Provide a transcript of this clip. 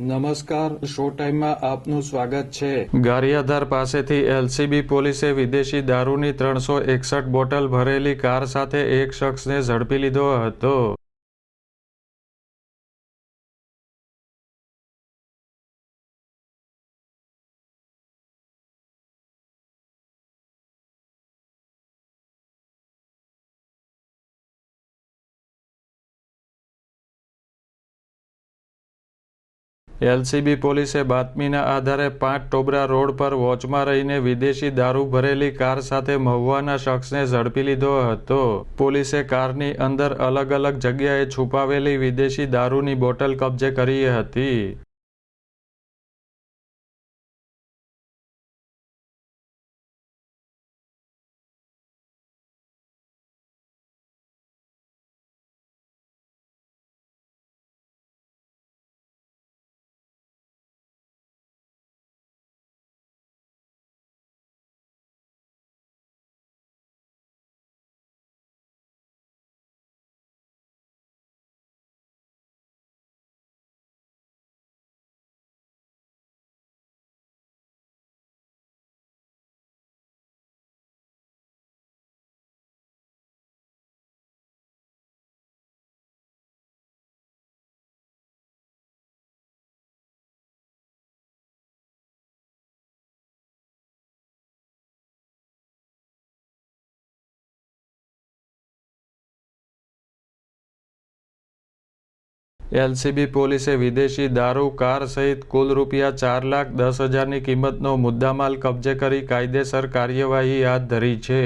નમસ્કાર, શો ટાઈમમાં આપનું સ્વાગત છે. ગારિયાધાર પાસેથી એલસીબી પોલીસે વિદેશી દારૂની ત્રણસો એકસઠ બોટલ ભરેલી કાર સાથે એક શખ્સને ઝડપી લીધો હતો. એલસીબી પોલીસે બાતમીના આધારે પાંચ ટોબરા રોડ પર વોચમાં રહીને વિદેશી દારૂ ભરેલી કાર સાથે મહુવાના શખ્સને ઝડપી લીધો હતો. પોલીસે કારની અંદર અલગ અલગ જગ્યાએ છુપાવેલી વિદેશી દારૂની બોટલ કબજે કરી હતી. એલસીબી પોલીસે વિદેશી દારૂ, કાર સહિત કુલ રૂપિયા ચાર લાખ દસ હજારની કિંમતનો મુદ્દામાલ કબજે કરી કાયદેસર કાર્યવાહી હાથ ધરી છે.